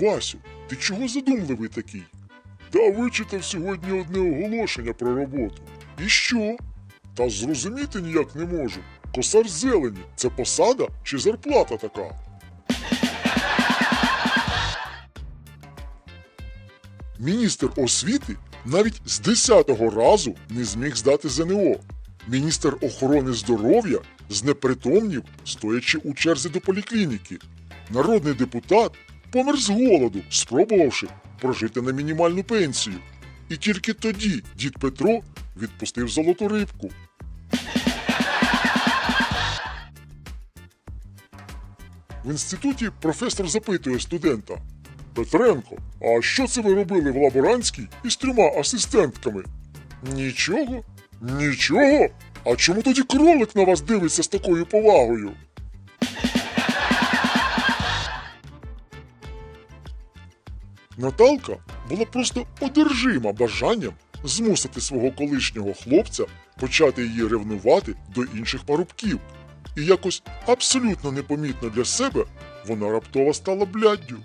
Васю, ти чого задумливий такий? Та вичитав сьогодні одне оголошення про роботу. І що? Та зрозуміти ніяк не можу. Косар зелені це посада чи зарплата така? Міністр освіти навіть з 10-го разу не зміг здати ЗНО. Міністр охорони здоров'я знепритомнів, стоячи у черзі до поліклініки. Народний депутат помер з голоду, спробувавши прожити на мінімальну пенсію. І тільки тоді дід Петро відпустив золоту рибку. В інституті професор запитує студента: Петренко, а що це ви робили в лаборантській із трьома асистентками? Нічого? Нічого? А чому тоді кролик на вас дивиться з такою повагою? Наталка була просто одержима бажанням змусити свого колишнього хлопця почати її ревнувати до інших парубків. І якось абсолютно непомітно для себе вона раптово стала бляддю.